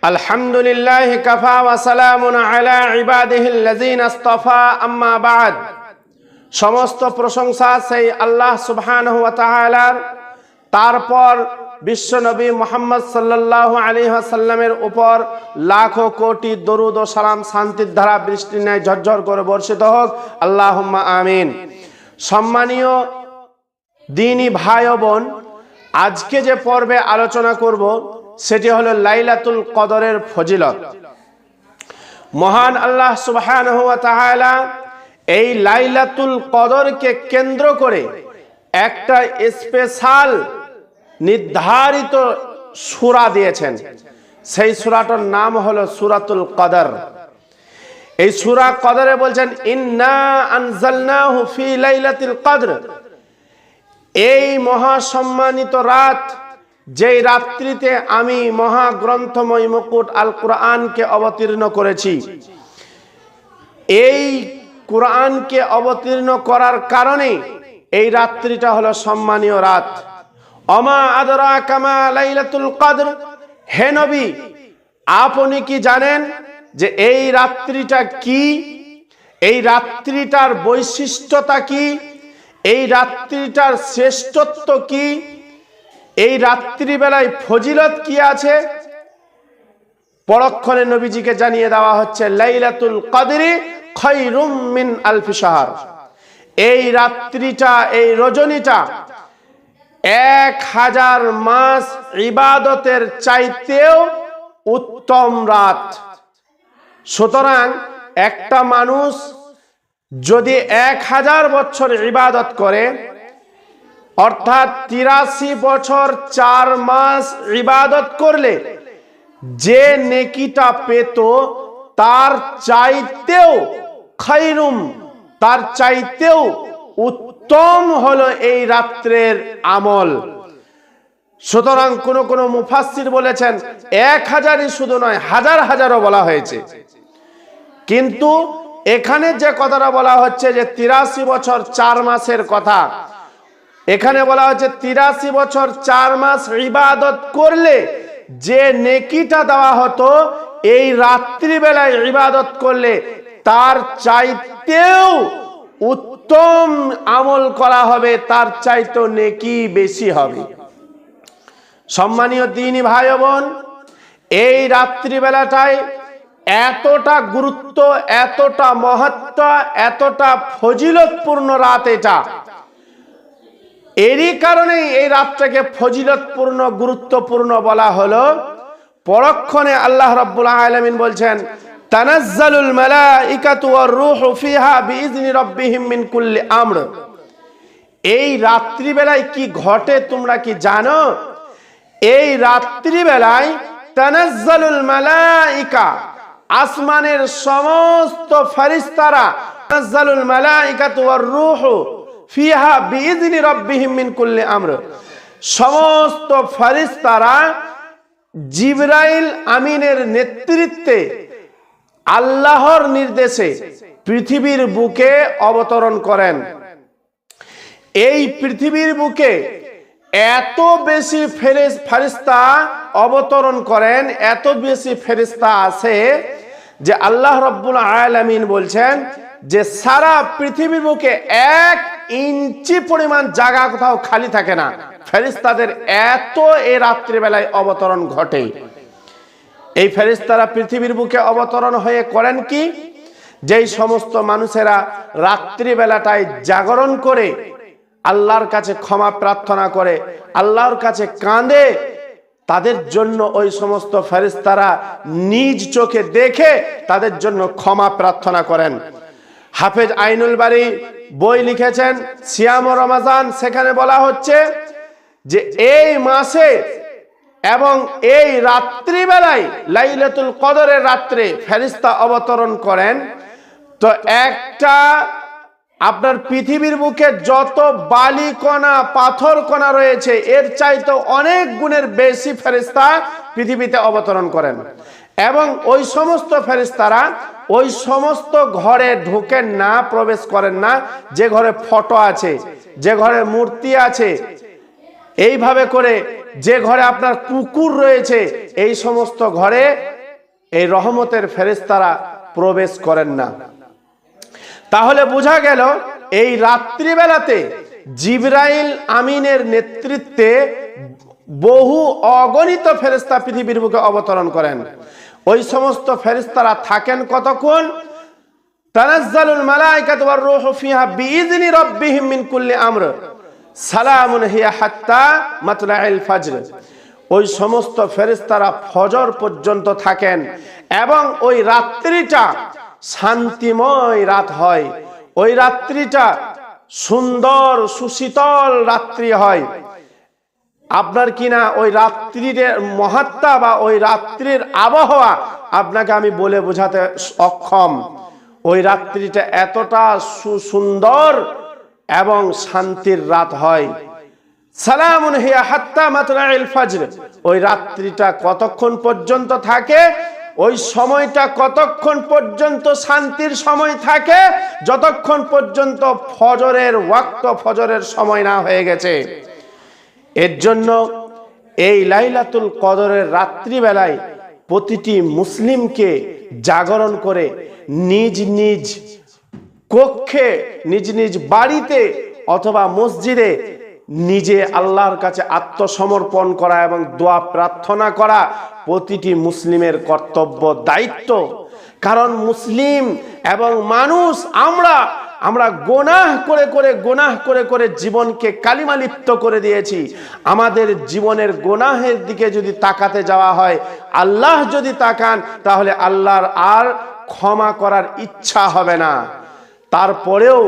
الحمد لله كفى وسلام على عباده الذين اصطفى أما بعد সমস্ত প্রশংসা সেই আল্লাহ সুবহানাহু ওয়া তাআলার তারপর বিশ্বনবী মোহাম্মদ সাল্লাল্লাহু আলাইহি ওয়াসাল্লামের উপর লাখো কোটি দরুদ ও সালাম শান্তির ধারা বৃষ্টি ন্যায় ঝরঝর করে বর্ষিত হোক আল্লাহুম্মা আমিন সম্মানীয় দিনী ভাই ও বোন আজকে যে পর্বে আলোচনা করব সেটি হলো লাইলাতুল কদরের ফজিলত। মহান আল্লাহ তাআলা এই লাইলাতুল কদরকে কেন্দ্র করে একটা স্পেশাল নির্ধারিত সূরা দিয়েছেন। সেই সূরাটার নাম হলো সূরাতুল কদর। এই সুরা কদরে বলছেন, ইন্না ফি লাইলাতুল কদর। এই মহা সম্মানিত রাত যেই রাত্রিতে আমি মহা গ্রন্থময় মুকুট আল কোরআনকে অবতীর্ণ করেছি, এই কোরআনকে অবতীর্ণ করার কারণে এই রাত্রিটা হলো সম্মানীয় রাত। অমা আদরা কামা লাইলাতুল কদর। হে নবী, আপনি কি জানেন যে এই রাত্রিটা কি? এই রাত্রিটার বৈশিষ্ট্যতা কি? এই রাত্রিটার শ্রেষ্ঠত্ব কি? এই রাত্রিবেলায় ফজিলত কি আছে? পরক্ষণে নবীজিকে জানিয়ে দেওয়া হচ্ছে, লাইলাতুল কদরি খৈরুম মিন আলফি এই রাত্রিটা, এই রজনীটা এক হাজার মাস ইবাদতের চাইতেও উত্তম রাত। সুতরাং একটা মানুষ যদি এক হাজার বছর ইবাদত করে অর্থাৎ তিরাশি বছর চার মাস ইবাদত করলে যে নেকিটা পেত, তার চাইতেও খৈরুম তার চাইতেও উত্তম হলো এই রাত্রের আমল। সুতরাং কোন কোন মুফাসির বলেছেন, এক হাজারই শুধু নয়, হাজার হাজারও বলা হয়েছে। কিন্তু এখানে যে কথাটা বলা হচ্ছে যে তিরাশি বছর চার মাসের কথা এখানে বলা হচ্ছে তিরাশি বছর চার মাস ইবাদত করলে যে নেকিটা দেওয়া হতো, এই রাত্রিবেলায় ইবাদত করলে তার চাইতেও উত্তম আমল করা হবে, তার চাইতেও নেকি বেশি হবে। সম্মানীয় দিনী ভাই বোন, এই রাত্রিবেলাটায় এতটা গুরুত্ব, এতটা মহত্ব, এতটা ফজিলতপূর্ণ রাত এটা। এরই কারণেই এই রাতটাকে ফজিলতপূর্ণ, গুরুত্বপূর্ণ বলা হলো। পরক্ষণে আল্লাহ রাব্বুল আলামিন বলছেন, তানাজ্জালুল মালাইকাতু ওয়ার রূহু ফিহা বিইজনি রাব্বিহিম মিন কুল্লি আমর। এই রাত্রিবেলায় কি ঘটে তোমরা কি জানো? এই রাত্রিবেলায় তানাজ্জালুল মালাইকা, আসমানের সমস্ত ফেরেশতারা, তানাজ্জালুল মালাইকাতু ওয়ার রূহু ফিহা বিইজনি রাব্বিহিম মিন কুল্লি আমর। সমস্ত ফেরেশতারা জিবরাইল আমিনের নেতৃত্বে আল্লাহর নির্দেশে পৃথিবীর বুকে অবতরণ করেন। এই পৃথিবীর বুকে এত বেশি ফেরেস ফেরিস্তা অবতরণ করেন, এত বেশি ফেরিস্তা আছে যে আল্লাহ রব্বুল আলামিন বলছেন যে সারা পৃথিবীর বুকে এক ইঞ্চি পরিমাণ জায়গা কোথাও খালি থাকে না। ফেরিস্তাদের এত এ রাত্রিবেলায় অবতরণ ঘটে। এই ফেরিস্তারা পৃথিবীর বুকে অবতরণ হয়ে করেন কি? যেই সমস্ত মানুষেরা রাত্রিবেলাটায় জাগরণ করে আল্লাহর কাছে ক্ষমা প্রার্থনা করে, আল্লাহর কাছে কাঁদে, তাদের জন্য ওই সমস্ত ফেরিস্তারা নিজ চোখে দেখে তাদের জন্য ক্ষমা প্রার্থনা করেন। হাফেজ আইনুল বাড়ি বই লিখেছেন সিয়াম ও রমাজান। সেখানে বলা হচ্ছে যে এই মাসে এবং এই রাত্রিবেলায় লাইলাতুল কদরের রাত্রে ফেরিস্তা অবতরণ করেন। তো একটা আপনার পৃথিবীর বুকে যত বালি কণা, পাথর কণা রয়েছে, এর চাইতে অনেক গুণের বেশি ফেরিস্তা পৃথিবীতে অবতরণ করেন। এবং ওই সমস্ত ফেরিস্তারা ওই সমস্ত ঘরে ঢুকে না প্রবেশ করেন না, যে ঘরে ফটো আছে, যে ঘরে মূর্তি আছে। এইভাবে করে যে ঘরে আপনার কুকুর রয়েছে, এই সমস্ত ঘরে এই রহমতের ফেরেস্তারা প্রবেশ করেন না। তাহলে বোঝা গেল, এই রাত্রিবেলাতে জিব্রাইল আমিনের নেতৃত্বে বহু অগণিত ফেরেস্তা পৃথিবীর বুকে অবতরণ করেন। ওই সমস্ত ফেরিস্তারা থাকেন কতক্ষণ? তানাজ্জালুল মালাইকাতু ওয়ার রূহু ফিহা বিইذনি রাব্বিহিম মিন কুল্লি আমর। সালামুন হিয়া হাত্তা মাতলাইল ফজর। ওই সমস্ত ফেরেশতারা ফজর পর্যন্ত থাকেন এবং ওই রাত্রিটা শান্তিময় রাত হয়। ওই রাত্রিটা সুন্দর সুশীতল রাত্রি হয়। আপনার কিনা ওই রাত্রির মহাত্মা বা ওই রাত্রির আবহাওয়া আপনাকে আমি বলে বোঝাতে অক্ষম। ওই রাত্রিটা এতটা সুসুন্দর এবং শান্তির রাত হয়। সালামুন হিয়া হাত্তা মাতলাইল ফজর। ওই রাত্রিটা কতক্ষণ পর্যন্ত থাকে? ওই সময়টা কতক্ষণ পর্যন্ত শান্তির সময় থাকে? যতক্ষণ পর্যন্ত ফজরের ওয়াক্ত ফজরের সময় না হয়ে গেছে। এর জন্য এই লাইলাতুল কদরের রাত্রিবেলায় প্রতিটি মুসলিমকে জাগরণ করে নিজ নিজ কক্ষে, নিজ নিজ বাড়িতে অথবা মসজিদে নিজে আল্লাহর কাছে আত্মসমর্পণ করা এবং দোয়া প্রার্থনা করা প্রতিটি মুসলিমের কর্তব্য, দায়িত্ব। কারণ মুসলিম এবং মানুষ, আমরা আমরা গোনাহ করে করে, গোনাহ করে করে জীবনকে কালিমালিপ্ত করে দিয়েছি। আমাদের জীবনের গোনাহের দিকে যদি তাকাতে যাওয়া হয়, আল্লাহ যদি তাকান, তাহলে আল্লাহর আর ক্ষমা করার ইচ্ছা হবে না। তারপরেও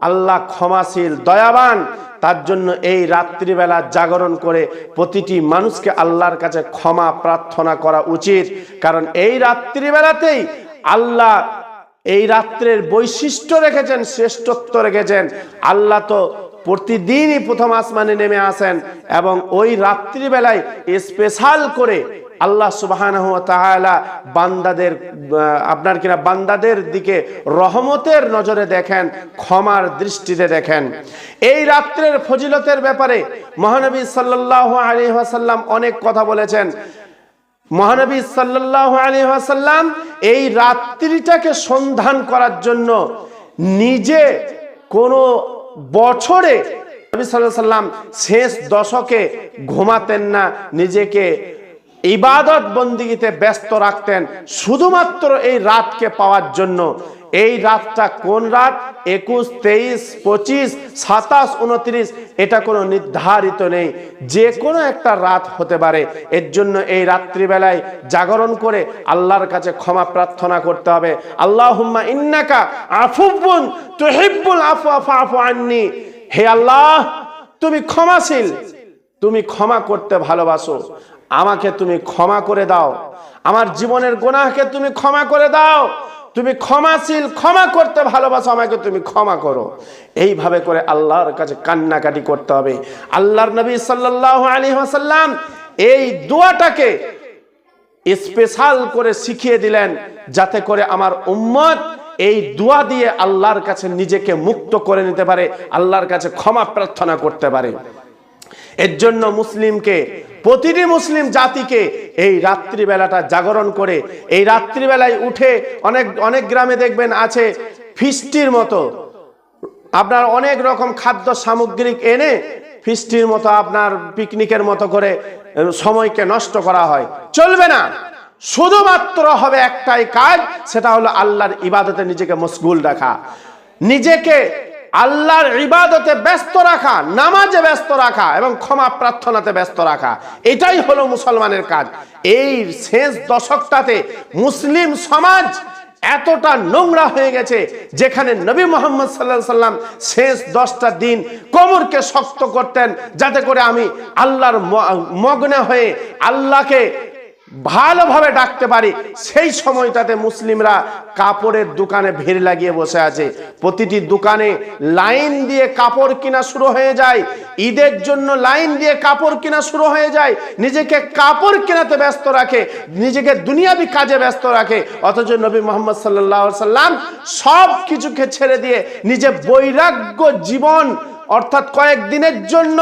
আল্লাহ ক্ষমাশীল, দয়াবান, তার জন্য এই রাত্রিবেলা জাগরণ করে প্রতিটি মানুষকে আল্লাহর কাছে ক্ষমা প্রার্থনা করা উচিত। কারণ এই রাত্রিবেলাতেই আল্লাহ এই রাত্রের বৈশিষ্ট্য রেখেছেন, শ্রেষ্ঠত্ব রেখেছেন। আল্লাহ তো প্রতিদিনই প্রথম আসমানে নেমে আসেন এবং ওই রাত্রিবেলায় স্পেশাল করে আল্লাহ সুবাহ বান্দাদের আপনার কিনা বান্দাদের দিকে রহমতের নজরে দেখেন, ক্ষমার দৃষ্টিতে দেখেন। এই রাত্রের ফজিলতের ব্যাপারে মহানবী সাল্লাহ আলী ওয়াসাল্লাম অনেক কথা বলেছেন। মহানবী সাল্লাহ আলী ওয়াসাল্লাম এই রাত্রিটাকে সন্ধান করার জন্য নিজে কোনো বছরে সাল্লাম শেষ দশকে ঘুমাতেন না, নিজেকে ইবাদত বন্দিগিতে ব্যস্ত রাখতেন, শুধুমাত্র এই রাতকে পাওয়ার জন্য। এই রাতটা কোন রাত? একুশ, তেইশ, পঁচিশ, সাতাশ, উনত্রিশ, এটা কোনো নির্ধারিত নেই। যে কোনো একটা রাত হতে পারে। এর জন্য এই রাত্রিবেলায় জাগরণ করে আল্লাহর কাছে ক্ষমা প্রার্থনা করতে হবে। আল্লাহ হুম্মা ইন্নাকা আফুবুন তুহিব্বুল আফু আফু আফু আননি। হে আল্লাহ, তুমি ক্ষমাশীল। তুমি ক্ষমা করতে ভালোবাসো। আমাকে তুমি ক্ষমা করে দাও। আমার জীবনের গোনাহকে তুমি ক্ষমা করে দাও। তুমি ক্ষমাশীল ক্ষমা করতে ভালোবাসো, আমাকে তুমি ক্ষমা করো। এইভাবে করে আল্লাহর কাছে কান্নাকাটি করতে হবে। আল্লাহর নবী সাল্লাহ আলী আসাল্লাম এই দোয়াটাকে স্পেশাল করে শিখিয়ে দিলেন, যাতে করে আমার উম্মত এই দোয়া দিয়ে আল্লাহর কাছে নিজেকে মুক্ত করে নিতে পারে, আল্লাহর কাছে ক্ষমা প্রার্থনা করতে পারে। এর জন্য মুসলিমকে প্রতিটি মুসলিম জাতিকে এই রাত্রিবেলাটা জাগরণ করে, এই রাত্রিবেলায় উঠে অনেক অনেক গ্রামে দেখবেন আছে ফিস্টির মতো। আপনার অনেক রকম খাদ্য সামগ্রিক এনে ফিস্টির মতো আপনার পিকনিকের মতো করে সময়কে নষ্ট করা হয়। চলবে না। শুধুমাত্র হবে একটাই কাজ, সেটা হলো আল্লাহর ইবাদতে নিজেকে মশগুল রাখা। নিজেকে আল্লাহর ইবাদতে ব্যস্ত রাখা, নামাজে ব্যস্ত রাখা এবং ক্ষমা প্রার্থনাতে ব্যস্ত রাখা, এটাই হলো মুসলমানের কাজ। এই শেষ দশকটাতে মুসলিম সমাজ এতটা নোংরা হয়ে গেছে যেখানে নবী মোহাম্মদ সাল্লাহ সাল্লাম শেষ দশটা দিন কোমরকে শক্ত করতেন, যাতে করে আমি আল্লাহর মগ্ন হয়ে আল্লাহকে ভালোভাবে ডাকতে পারি। সেই সময়টাতে মুসলিমরা কাপড়ের দোকানে ভিড় লাগিয়ে বসে আছে। প্রতিটি দোকানে লাইন দিয়ে কাপড় কিনা শুরু হয়ে যায়। ঈদের জন্য লাইন দিয়ে কাপড় কিনা শুরু হয়ে যায়। নিজেকে কাপড় কেনাতে ব্যস্ত রাখে। নিজেকে দুনিয়াবি কাজে ব্যস্ত রাখে। অথচ নবী মোহাম্মদ সাল্লাহ সাল্লাম সব কিছুকে ছেড়ে দিয়ে নিজে বৈরাগ্য জীবন অর্থাৎ কয়েকদিনের জন্য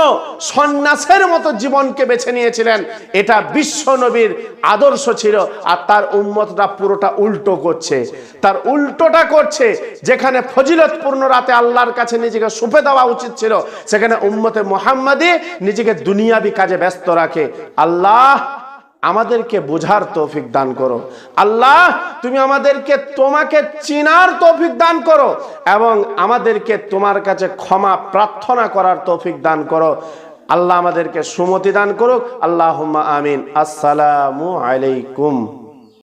সন্ন্যাসের মতো জীবনকে বেছে নিয়েছিলেন। এটা বিশ্ব নবীর আদর্শ ছিল আর তার উম্মতটা পুরোটা উল্টো করছে। তার উল্টোটা করছে যেখানে ফজিলতপূর্ণ রাতে আল্লাহর কাছে নিজেকে সুপে দেওয়া উচিত ছিল, সেখানে উম্মতে মোহাম্মদী নিজেকে দুনিয়াবি কাজে ব্যস্ত রাখে। আল্লাহ আমাদেরকে বোঝার তৌফিক দান করো। আল্লাহ, তুমি আমাদেরকে তোমাকে চিনার তৌফিক দান করো এবং আমাদেরকে তোমার কাছে ক্ষমা প্রার্থনা করার তৌফিক দান করো। আল্লাহ আমাদেরকে সুমতি দান করুক। আল্লাহ আমিন। আসসালামু আলাইকুম।